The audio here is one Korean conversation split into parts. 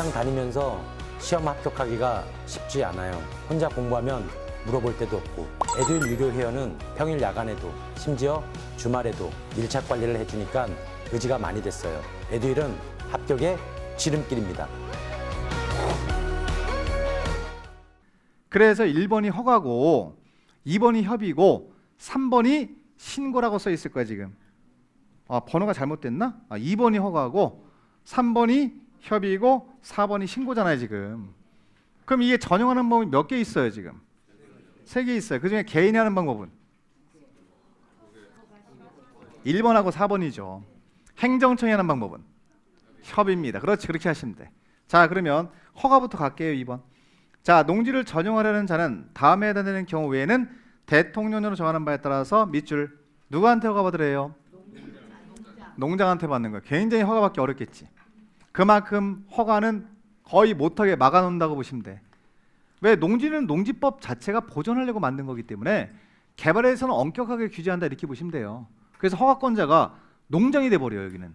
직장 다니면서 시험 합격하기가 쉽지 않아요. 혼자 공부하면 물어볼 데도 없고 에듀윌 유료 회원은 평일 야간에도 심지어 주말에도 밀착 관리를 해주니까 의지가 많이 됐어요. 에듀윌은 합격의 지름길입니다. 그래서 1번이 허가고 2번이 협의고 3번이 신고라고 써 있을 거야 지금. 아 번호가 잘못됐나? 아 2번이 허가고 3번이 협의고 4번이 신고잖아요 지금. 그럼 이게 전용하는 방법이 몇 개 있어요 지금? 세 개 있어요. 그중에 개인이 하는 방법은 1번하고 4번이죠. 행정청이 하는 방법은 협의입니다. 그렇지 그렇게 하시면 돼. 자 그러면 허가부터 갈게요 2번. 자, 농지를 전용하려는 자는 다음에 해당되는 경우 외에는 대통령령으로 정하는 바에 따라서 밑줄 누구한테 허가 받으래요? 농장한테 받는 거예요. 개인적인 허가받기 어렵겠지. 그만큼 허가는 거의 못하게 막아놓는다고 보시면 돼. 왜 농지는 농지법 자체가 보존하려고 만든 거기 때문에 개발에서는 엄격하게 규제한다 이렇게 보시면 돼요. 그래서 허가권자가 농장이 돼 버려요 여기는.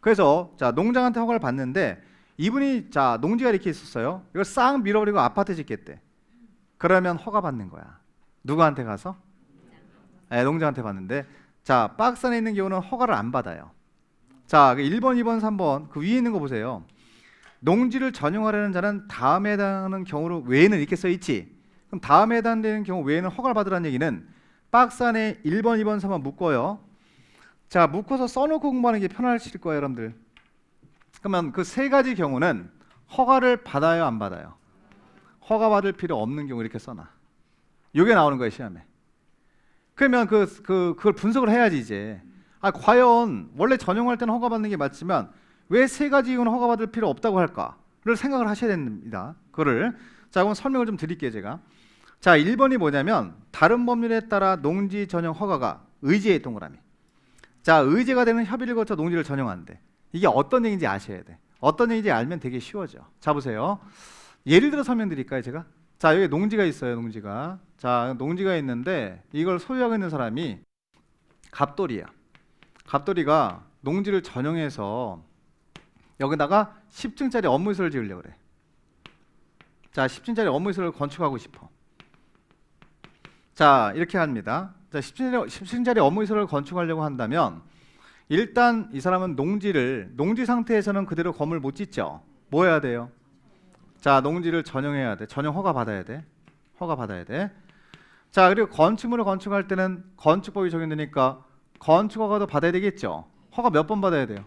그래서 자 농장한테 허가를 받는데 이분이 자 농지가 이렇게 있었어요. 이걸 싹 밀어버리고 아파트 짓겠대. 그러면 허가 받는 거야. 누구한테 가서? 네, 농장한테 받는데 자 박스 안에 있는 경우는 허가를 안 받아요. 자 1번, 2번, 3번 그 위에 있는 거 보세요. 농지를 전용하려는 자는 다음에 해당하는 경우로 외에는 이렇게 써 있지. 그럼 다음에 해당되는 경우 외에는 허가를 받으라는 얘기는 박스 안에 1번, 2번, 3번 묶어요. 자 묶어서 써놓고 공부하는 게 편하실 거예요, 여러분들. 그러면 그 세 가지 경우는 허가를 받아요, 안 받아요? 허가 받을 필요 없는 경우 이렇게 써놔. 이게 나오는 거예요 시험에. 그러면 그, 그 그걸 분석을 해야지 이제. 아 과연 원래 전용할 때는 허가 받는 게 맞지만 왜 세 가지 이유는 허가 받을 필요 없다고 할까를 생각을 하셔야 됩니다. 그거를 자 그럼 설명을 좀 드릴게요 제가. 자 1번이 뭐냐면 다른 법률에 따라 농지 전용 허가가 의제의 동그라미. 자 의제가 되는 협의를 거쳐 농지를 전용한대. 이게 어떤 얘기인지 아셔야 돼. 어떤 얘기인지 알면 되게 쉬워져. 자 보세요. 예를 들어 설명드릴까요, 제가? 자 여기 농지가 있어요, 농지가. 자 농지가 있는데 이걸 소유하고 있는 사람이 갑돌이야. 갑돌이가 농지를 전용해서 여기다가 10층짜리 업무시설을 지으려고 그래. 자 10층짜리 업무시설을 건축하고 싶어. 자 이렇게 합니다. 자 10층짜리, 10층짜리 업무시설을 건축하려고 한다면 일단 이 사람은 농지를 농지 상태에서는 그대로 건물 못 짓죠. 뭐 해야 돼요? 자, 농지를 전용해야 돼. 전용 허가 받아야 돼. 허가 받아야 돼. 자, 그리고 건축물을 건축할 때는 건축법이 적용되니까 건축 허가도 받아야 되겠죠. 허가 몇 번 받아야 돼요?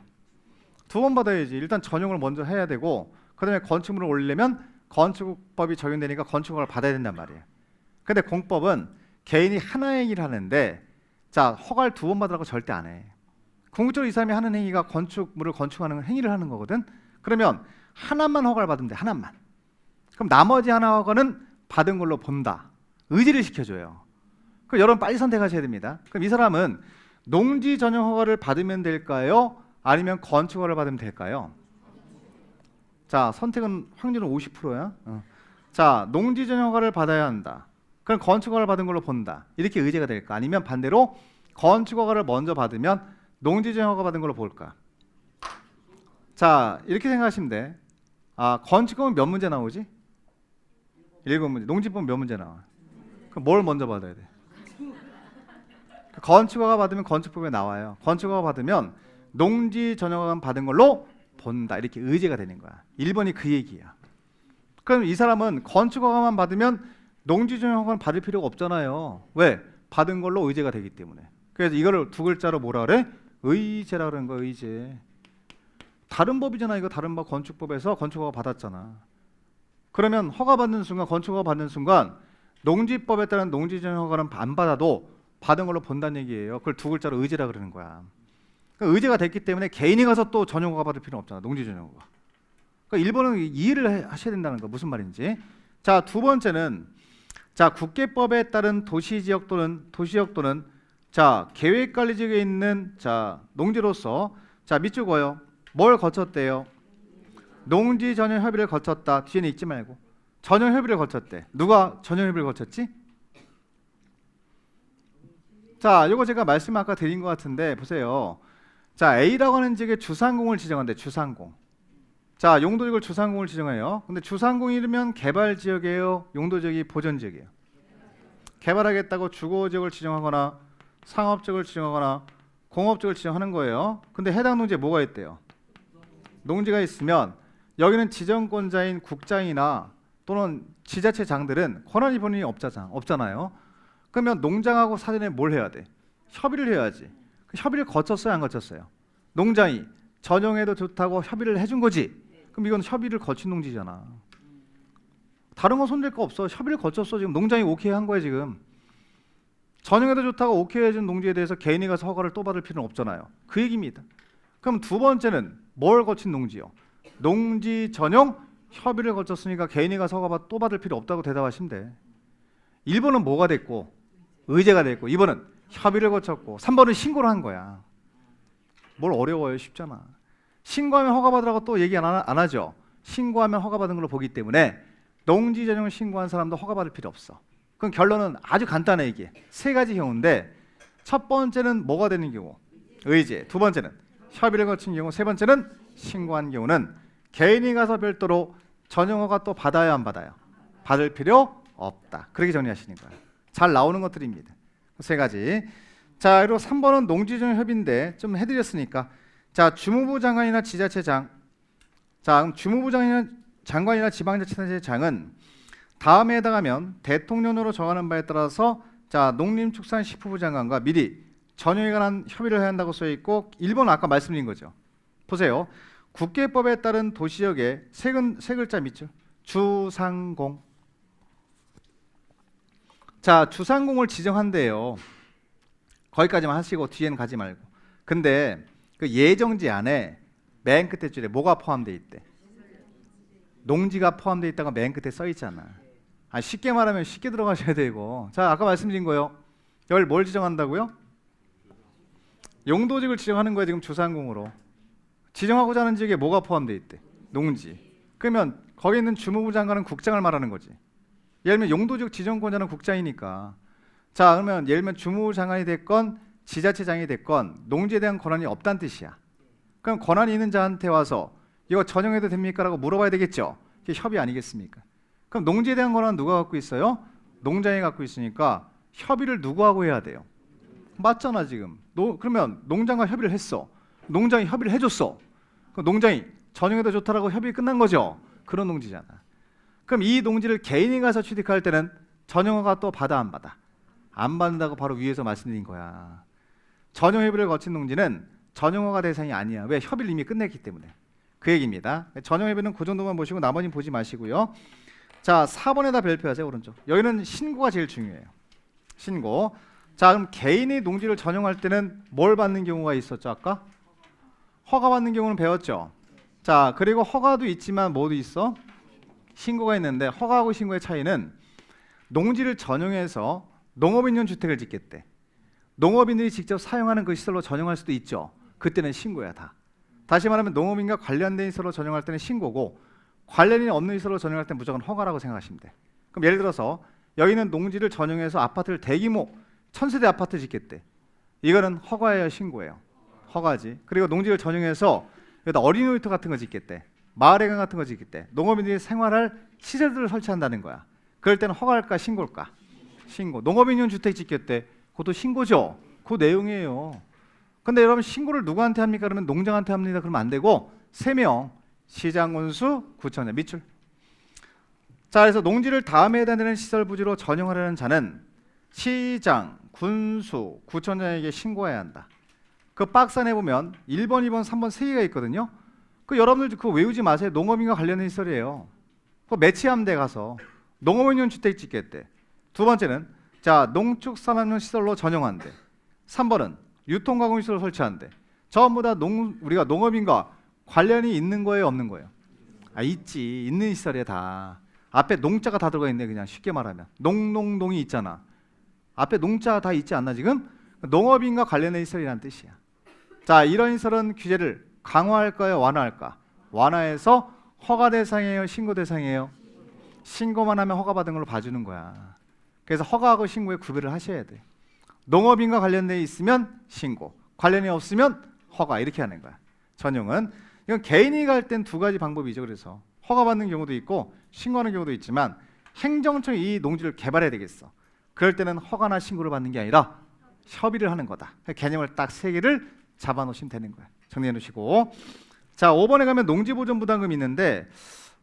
두 번 받아야지. 일단 전용을 먼저 해야 되고 그다음에 건축물을 올리려면 건축법이 적용되니까 건축 허가를 받아야 된단 말이에요. 근데 공법은 개인이 하나의 일을 하는데 자, 허가를 두 번 받으라고 절대 안 해. 궁극적으로 이 사람이 하는 행위가 건축물을 건축하는 행위를 하는 거거든. 그러면 하나만 허가를 받으면 돼. 하나만. 그럼 나머지 하나 허가는 받은 걸로 본다. 의지를 시켜줘요. 그럼 여러분 빨리 선택하셔야 됩니다. 그럼 이 사람은 농지 전용 허가를 받으면 될까요? 아니면 건축 허가를 받으면 될까요? 자, 선택은 확률은 50%야. 어. 자, 농지 전용 허가를 받아야 한다. 그럼 건축 허가를 받은 걸로 본다. 이렇게 의제가 될까? 아니면 반대로 건축 허가를 먼저 받으면 농지 전용 허가 받은 걸로 볼까? 자, 이렇게 생각하시면 돼. 아, 건축법은 몇 문제 나오지? 일곱 문제. 농지법 몇 문제 나와? 그럼 뭘 먼저 받아야 돼? 건축허가 받으면 건축법에 나와요. 건축허가 받으면 농지 전용허가 받은 걸로 본다. 이렇게 의제가 되는 거야. 1번이 그 얘기야. 그럼 이 사람은 건축허가만 받으면 농지 전용허가는 받을 필요가 없잖아요. 왜? 받은 걸로 의제가 되기 때문에. 그래서 이거를 두 글자로 뭐라 그래? 의제라 그러는 거야, 의제. 다른 법이잖아. 이거 다른 법 건축법에서 건축허가 받았잖아. 그러면 허가 받는 순간 건축허가 받는 순간 농지법에 따른 농지 전용 허가는 안 받아도 받은 걸로 본다는 얘기예요. 그걸 두 글자로 의제라 그러는 거야. 그러니까 의제가 됐기 때문에 개인이 가서 또 전용 허가 받을 필요는 없잖아. 농지 전용 허가. 그러니까 일본은 이해를 해- 하셔야 된다는 거 무슨 말인지. 자, 두 번째는 자, 국계법에 따른 도시 지역 또는 도시역 또는 자, 계획 관리 지역에 있는 자, 농지로서 자, 밑줄 그어요. 뭘 거쳤대요? 농지 전용 협의를 거쳤다. 뒤에는 읽지 말고 전용 협의를 거쳤대. 누가 전용 협의를 거쳤지? 자, 이거 제가 말씀 아까 드린 것 같은데 보세요. 자, A라고 하는 지역에 주상공을 지정한대. 주상공. 자, 용도 지역을 주상공을 지정해요. 근데 주상공이면 개발 지역이에요. 용도 지역이 보전 지역이에요. 개발하겠다고 주거 지역을 지정하거나 상업 지역을 지정하거나 공업 지역을 지정하는 거예요. 근데 해당 농지에 뭐가 있대요? 농지가 있으면 여기는 지정권자인 국장이나 또는 지자체 장들은 권한이 본인이 없잖아, 없잖아요. 그러면 농장하고 사전에 뭘 해야 돼? 협의를 해야지. 그 협의를 거쳤어요, 안 거쳤어요? 농장이 전용해도 좋다고 협의를 해준 거지. 그럼 이건 협의를 거친 농지잖아. 다른 거 손댈 거 없어. 협의를 거쳤어. 지금 농장이 오케이 한 거야 지금. 전용해도 좋다고 오케이 해준 농지에 대해서 개인이 가서 허가를 또 받을 필요는 없잖아요. 그 얘기입니다. 그럼 두 번째는 뭘 거친 농지요? 농지 전용 협의를 거쳤으니까 개인이 가서 허가 받- 또 받을 필요 없다고 대답하시면 돼. 1번은 뭐가 됐고 의제가 됐고 2번은 협의를 거쳤고 3번은 신고를 한 거야. 뭘 어려워요? 쉽잖아. 신고하면 허가받으라고 또 얘기 안, 하, 안 하죠. 신고하면 허가받은 걸로 보기 때문에 농지 전용을 신고한 사람도 허가받을 필요 없어. 그럼 결론은 아주 간단해 이게 세 가지 경우인데 첫 번째는 뭐가 되는 경우 의제, 두 번째는 협의를 거친 경우, 세 번째는 신고한 경우는 개인이 가서 별도로 전용 허가 또 받아야 안 받아요? 받을 필요 없다. 그렇게 정리하시는 거예요. 잘 나오는 것들입니다. 세 가지. 자, 그리고 3번은 농지전 협의인데 좀 해드렸으니까 자 주무부 장관이나 지자체장 자 주무부 장관이나 장관이나 지방자치단체장은 다음에 해당하면 대통령으로 정하는 바에 따라서 자 농림축산식품부 장관과 미리 전용에 관한 협의를 해야 한다고 써 있고 1번 아까 말씀드린 거죠. 보세요. 국계법에 따른 도시역에 세, 글, 세 글자 밑줄 주상공 자 주상공을 지정한대요. 거기까지만 하시고 뒤에는 가지 말고. 근데 그 예정지 안에 맨 끝에 줄에 뭐가 포함되어 있대? 농지가 포함되어 있다가 맨 끝에 써 있잖아. 아, 쉽게 말하면 쉽게 들어가셔야 되고. 자, 아까 말씀드린 거요. 여기 뭘 지정한다고요? 용도직을 지정하는 거예요, 지금 주상공으로. 지정하고자 하는 지역에 뭐가 포함되어 있대? 농지. 그러면 거기 있는 주무부 장관은 국장을 말하는 거지. 예를 들면 용도직 지정권자는 국장이니까. 자, 그러면 예를 들면 주무부 장관이 됐건 지자체장이 됐건 농지에 대한 권한이 없다는 뜻이야. 그럼 권한이 있는 자한테 와서 이거 전용해도 됩니까라고 물어봐야 되겠죠. 이게 협의 아니겠습니까? 그럼 농지에 대한 권한은 누가 갖고 있어요? 농장이 갖고 있으니까 협의를 누구하고 해야 돼요? 맞잖아 지금. 노, 그러면 농장과 협의를 했어. 농장이 협의를 해줬어. 그럼 농장이 전용해도 좋다라고 협의 끝난 거죠. 그런 농지잖아. 그럼 이 농지를 개인이 가서 취득할 때는 전용허가 또 받아 안 받아? 안 받는다고 바로 위에서 말씀드린 거야. 전용 협의를 거친 농지는 전용허가 대상이 아니야. 왜? 협의를 이미 끝냈기 때문에. 그 얘기입니다. 전용 협의는 그 정도만 보시고 나머지는 보지 마시고요. 자, 4번에다 별표하세요. 오른쪽. 여기는 신고가 제일 중요해요. 신고. 자, 그럼 개인이 농지를 전용할 때는 뭘 받는 경우가 있었죠? 아까? 허가 받는 경우는 배웠죠. 자, 그리고 허가도 있지만 뭐도 있어? 신고가 있는데 허가하고 신고의 차이는 농지를 전용해서 농업인용 주택을 짓겠대. 농업인들이 직접 사용하는 그 시설로 전용할 수도 있죠. 그때는 신고야 다. 다시 말하면 농업인과 관련된 시설로 전용할 때는 신고고 관련이 없는 시설로 전용할 때는 무조건 허가라고 생각하시면 돼. 그럼 예를 들어서 여기는 농지를 전용해서 아파트를 대규모 천세대 아파트 짓겠대. 이거는 허가예요, 신고예요. 허가지. 그리고 농지를 전용해서 여기다 어린이 놀이터 같은 거 짓겠대. 마을회관 같은 거 짓겠대. 농업인들이 생활할 시설들을 설치한다는 거야. 그럴 때는 허가할까 신고일까? 신고. 농업인용 주택 짓겠대. 그것도 신고죠. 그 내용이에요. 근데 여러분 신고를 누구한테 합니까? 그러면 농장한테 합니다. 그러면 안 되고 세 명 시장 군수 구청장 밑줄. 자, 그래서 농지를 다음에 해당되는 시설 부지로 전용하려는 자는 시장, 군수, 구청장에게 신고해야 한다. 그 박스 안에 보면 1번, 2번, 3번 세 개가 있거든요. 그 여러분들 그거 외우지 마세요. 농업인과 관련된 시설이에요. 그돼 가서 농업인용 주택 짓겠대. 두 번째는 자 농축산업용 시설로 전용한대. 3번은 유통가공 시설 설치한대. 전부 다 농, 우리가 농업인과 관련이 있는 거예요, 없는 거예요? 아 있지, 있는 시설이야 다. 앞에 농자가 다 들어가 있네, 그냥 쉽게 말하면 농농농이 있잖아. 앞에 농자 다 있지 않나 지금? 농업인과 관련된 시설이라는 뜻이야. 자 이런 시설은 규제를 강화할까요, 완화할까? 완화해서 허가 대상이에요, 신고 대상이에요? 신고만 하면 허가 받은 걸로 봐주는 거야. 그래서 허가하고 신고에 구별을 하셔야 돼. 농업인과 관련돼 있으면 신고, 관련이 없으면 허가 이렇게 하는 거야. 전용은 이건 개인이 갈 땐 두 가지 방법이죠. 그래서 허가 받는 경우도 있고 신고하는 경우도 있지만 행정청이 이 농지를 개발해야 되겠어. 그럴 때는 허가나 신고를 받는 게 아니라 협의를 하는 거다. 개념을 딱 세 개를 잡아 놓으시면 되는 거예요. 정리해 놓으시고 자, 5번에 가면 농지보전부담금이 있는데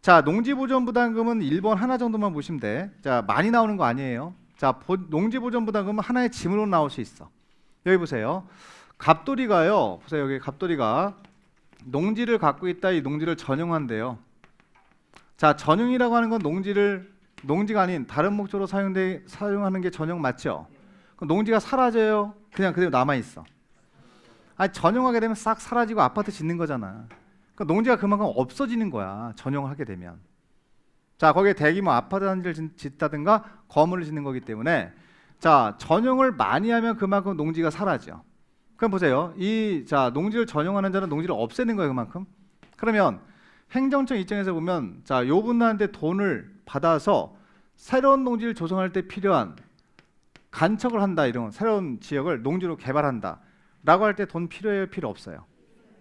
자, 농지보전부담금은 1번 하나 정도만 보시면 돼. 자, 많이 나오는 거 아니에요. 자, 보, 농지보전부담금은 하나의 지문으로 나올 수 있어. 여기 보세요. 갑돌이가요. 보세요. 여기 갑돌이가 농지를 갖고 있다. 이 농지를 전용한대요. 자, 전용이라고 하는 건 농지를 농지가 아닌 다른 목적으로 사용돼 사용하는 게 전용 맞죠? 그럼 농지가 사라져요. 그냥 그대로 남아 있어. 아니 전용하게 되면 싹 사라지고 아파트 짓는 거잖아. 그 농지가 그만큼 없어지는 거야. 전용하게 되면. 자 거기에 대규모 아파트 단지를 짓- 짓다든가 건물을 짓는 거기 때문에 자 전용을 많이 하면 그만큼 농지가 사라져. 그럼 보세요. 이 자 농지를 전용하는 자는 농지를 없애는 거예요. 그만큼. 그러면 행정청 입장에서 보면 자 요분한테 돈을 받아서 새로운 농지를 조성할 때 필요한 간척을 한다 이런 새로운 지역을 농지로 개발한다. 라고 할 때 돈 필요해요 필요 없어요.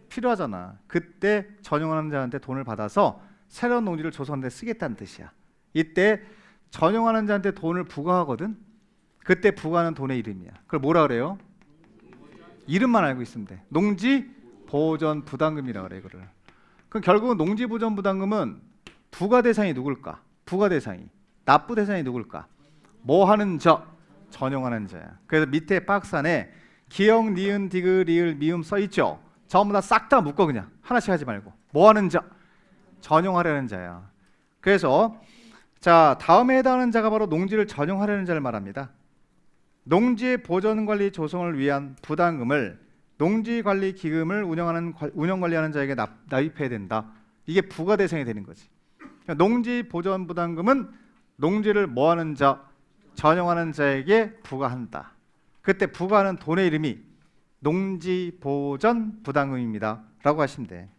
필요하잖아. 그때 전용하는 자한테 돈을 받아서 새로운 농지를 조성하는 데 쓰겠다는 뜻이야. 이때 전용하는 자한테 돈을 부과하거든? 그때 부과하는 돈의 이름이야. 그걸 뭐라 그래요? 이름만 알고 있으면 돼. 농지 보전 부담금이라 그래 이거를. 그럼 결국은 농지 보전 부담금은 부과 대상이 누굴까? 부과 대상이. 납부 대상이 누굴까? 뭐 하는 저? 전용하는 자야. 그래서 밑에 박스 안에 기역, 니은, 디귿, 리을, 미음 써 있죠. 전부 다 싹 다 묶어 그냥 하나씩 하지 말고 뭐 하는 자 전용하려는 자야. 그래서 자 다음에 해당하는 자가 바로 농지를 전용하려는 자를 말합니다. 농지의 보전 관리 조성을 위한 부담금을 농지 관리 기금을 운영하는 관- 운영 관리하는 자에게 납, 납입해야 된다. 이게 부과 대상이 되는 거지. 그러니까 농지 보전 부담금은 농지를 뭐 하는 자 전용하는 자에게 부과한다. 그때 부과하는 돈의 이름이 농지보전 부담금입니다. 라고 하시면 돼.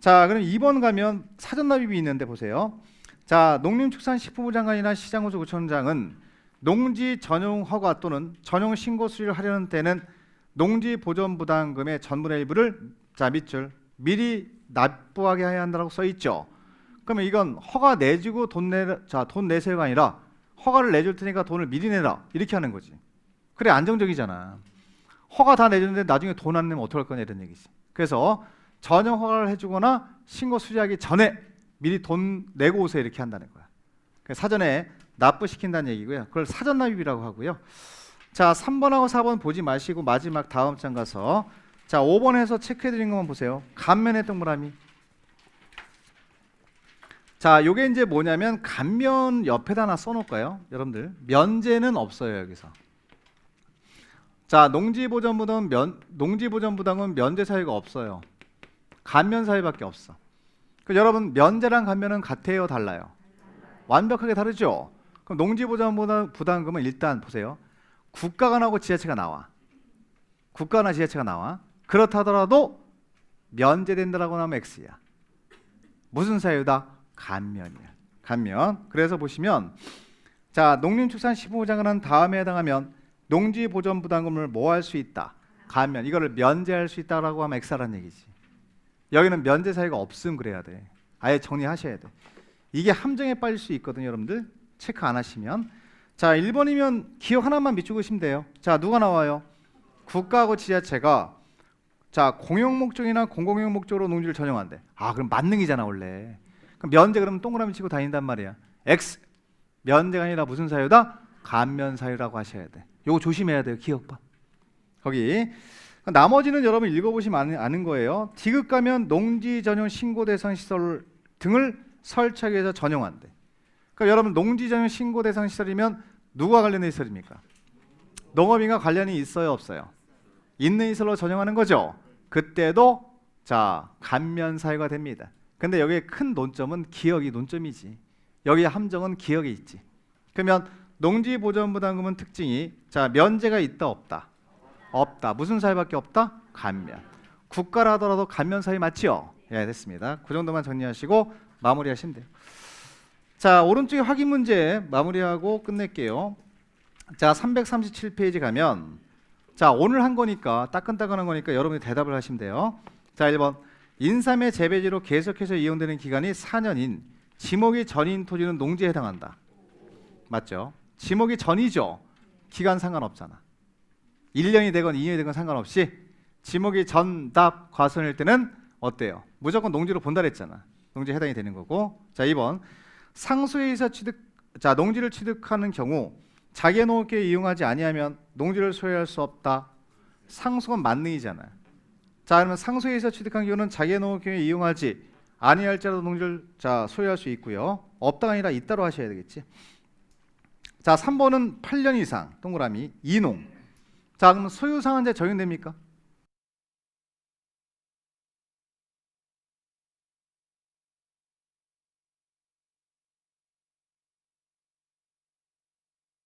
자, 그럼 2번 가면 사전 납입이 있는데 보세요. 자, 농림축산식품부 장관이나 시장호수 구청장은 농지 전용 허가 또는 전용 신고 수리를 하려는 때는 농지 보전 부담금의 전분의 일부를 자 밑줄 미리 납부하게 해야 한다고 써 있죠. 그러면 이건 허가 내주고 돈 내, 자 돈 내세요가 아니라 허가를 내줄 테니까 돈을 미리 내라 이렇게 하는 거지. 그래 안정적이잖아. 허가 다 내줬는데 나중에 돈 안 내면 어떡할 거냐 이런 얘기지. 그래서 전용 허가를 해주거나 신고 수리하기 전에 미리 돈 내고 오세요 이렇게 한다는 거야. 그래서 사전에 납부시킨다는 얘기고요. 그걸 사전 납입이라고 하고요. 자 3번하고 4번 보지 마시고 마지막 다음 장 가서 자 5번에서 체크해 드린 것만 보세요. 감면의 동그라미. 자 요게 이제 뭐냐면 감면 옆에다 하나 써 놓을까요? 여러분들 면제는 없어요 여기서. 자 농지보전부담 면 농지보전부담은 면제 사유가 없어요. 감면 사유밖에 없어. 그 여러분 면제랑 감면은 같아요, 달라요? 완벽하게 다르죠. 그럼 농지보전부담 부담금은 일단 보세요. 국가가 나오고 지자체가 나와. 국가나 지자체가 나와. 그렇다 하더라도 면제된다라고 나오면 X야. 무슨 사유다? 감면이야. 감면. 그래서 보시면 자 농림축산식품부 장관은 다음에 해당하면 농지 보전 부담금을 뭐 할 수 있다? 감면. 이거를 면제할 수 있다라고 하면 X라는 얘기지. 여기는 면제 사유가 없음 그래야 돼. 아예 정리하셔야 돼. 이게 함정에 빠질 수 있거든요, 여러분들. 체크 안 하시면. 자, 1번이면 기억 하나만 비추고 있으면 돼요. 자, 누가 나와요? 국가하고 지자체가 자, 공용 목적이나 공공용 목적으로 농지를 전용한대. 아, 그럼 만능이잖아, 원래. 그럼 면제 그러면 동그라미 치고 다닌단 말이야. X. 면제가 아니라 무슨 사유다? 감면 사유라고 하셔야 돼. 요거 조심해야 돼요, 기억봐. 거기 나머지는 여러분 읽어보시면 아는, 거예요. 디귿 가면 농지 전용 신고 대상 시설 등을 설치하기 위해서 전용한대. 그러니까 여러분 농지 전용 신고 대상 시설이면 누가 관련된 시설입니까? 농업인과 관련이 있어요, 없어요? 있는 시설로 전용하는 거죠. 그때도 자 감면 사유가 됩니다. 근데 여기에 큰 논점은 기억이 논점이지. 여기 함정은 기억에 있지. 그러면 농지 보전 부담금은 특징이 자 면제가 있다 없다. 없다. 무슨 사유밖에 없다? 감면. 국가라 하더라도 감면 사유 맞지요? 예, 됐습니다. 그 정도만 정리하시고 마무리하시면 돼요. 자, 오른쪽에 확인 문제 마무리하고 끝낼게요. 자, 337페이지 가면 자, 오늘 한 거니까 따끈따끈한 거니까 여러분이 대답을 하시면 돼요. 자, 1번. 인삼의 재배지로 계속해서 이용되는 기간이 4년인 지목이 전인 토지는 농지에 해당한다. 맞죠? 지목이 전이죠. 기간 상관없잖아. 1년이 되건 2년이 되건 상관없이 지목이 전답 과선일 때는 어때요? 무조건 농지로 본다 그랬잖아. 농지에 해당이 되는 거고. 자, 2번. 상수에서 취득 자, 농지를 취득하는 경우 자기의 농업계에 이용하지 아니하면 농지를 소유할 수 없다. 상수가 만능이잖아요. 자, 그러면 상수에서 취득한 경우는 자기의 농업계에 이용하지 아니할지라도 농지를 자, 소유할 수 있고요. 없다가 아니라 있다로 하셔야 되겠지. 자, 3번은 8년 이상 동그라미 이농. 자, 그럼 소유 상한제 적용됩니까?